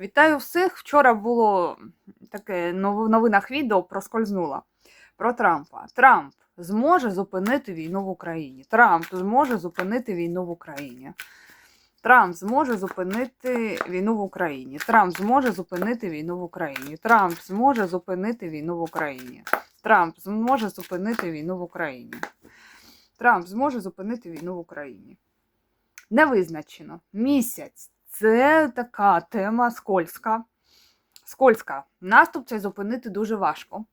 Вітаю всіх! Вчора було таке в новинах відео проскользнуло про Трампа. Трамп зможе зупинити війну в Україні. Трамп зможе зупинити війну в Україні. Трамп зможе зупинити війну в Україні. Трамп зможе зупинити війну в Україні. Трамп зможе зупинити війну в Україні. Трамп зможе зупинити війну в Україні. Трамп зможе зупинити війну в Україні. Не визначено. Місяць. Це така тема скользка. Скользка. Наступ цей зупинити дуже важко.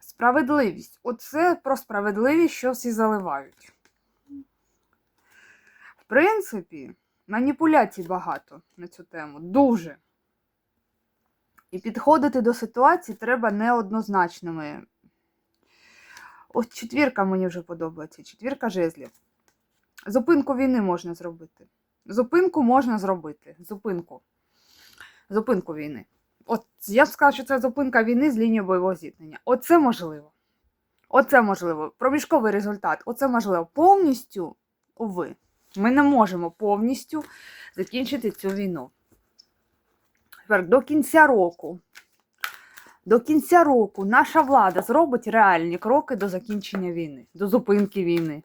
Справедливість. Оце про справедливість, що всі заливають. В принципі, маніпуляцій багато на цю тему. Дуже. І підходити до ситуації треба неоднозначними. Ось четвірка мені вже подобається. Четвірка жезлів. Зупинку війни можна зробити. Зупинку можна зробити. Зупинку. Зупинку війни. От я б сказала, що це зупинка війни з лінії бойового зіткнення. Оце можливо. Оце можливо. Проміжковий результат. Оце можливо. Повністю, уви, ми не можемо повністю закінчити цю війну. Тепер до кінця року. До кінця року наша влада зробить реальні кроки до закінчення війни, до зупинки війни.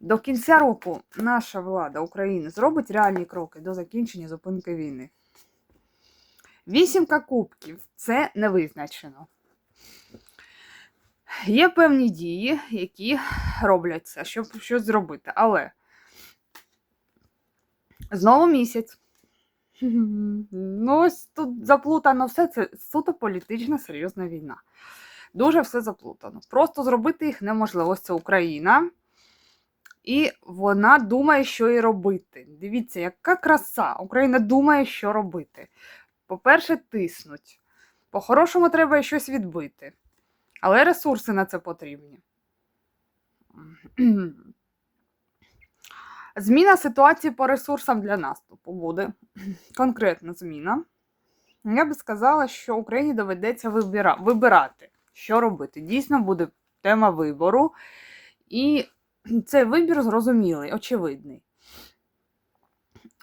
До кінця року наша влада України зробить реальні кроки до закінчення зупинки війни. Вісімка кубків це не визначено. Є певні дії, які робляться, щоб щось зробити. Але знову місяць. Ну, ось тут заплутано все. Це суто політична серйозна війна. Дуже все заплутано. Просто зробити їх неможливо. Це Україна. І вона думає, що і робити. Дивіться, яка краса. Україна думає, що робити. По-перше, тиснуть. По-хорошому треба щось відбити. Але ресурси на це потрібні. Зміна ситуації по ресурсам для наступу буде. Конкретна зміна. Я би сказала, що Україні доведеться вибира... вибирати, що робити. Дійсно буде тема вибору. І цей вибір зрозумілий, очевидний.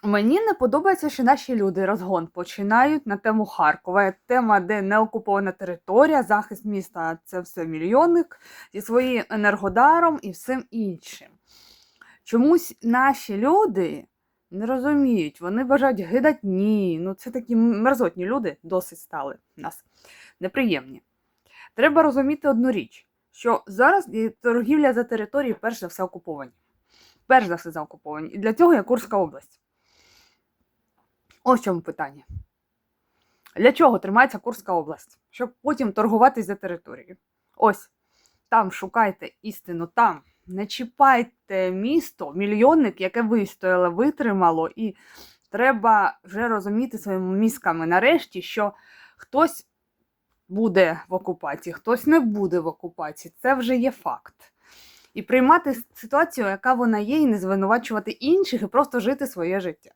Мені не подобається, що наші люди розгон починають на тему Харкова. Тема, де не окупована територія, захист міста це все мільйонник зі своїм енергодаром і всім іншим. Чомусь наші люди не розуміють, вони бажають гидать ні. Ну це такі мерзотні люди досить стали нас неприємні. Треба розуміти одну річ, що зараз торгівля за території перш за все окуповані. Перш за все заокуповані. І для цього є Курська область. Ось чому питання. Для чого тримається Курська область? Щоб потім торгуватись за територією. Ось там шукайте істину, там. Не чіпайте місто, мільйонник, яке вистояло, витримало, і треба вже розуміти своїми мізками нарешті, що хтось буде в окупації, хтось не буде в окупації. Це вже є факт. І приймати ситуацію, яка вона є, і не звинувачувати інших, і просто жити своє життя.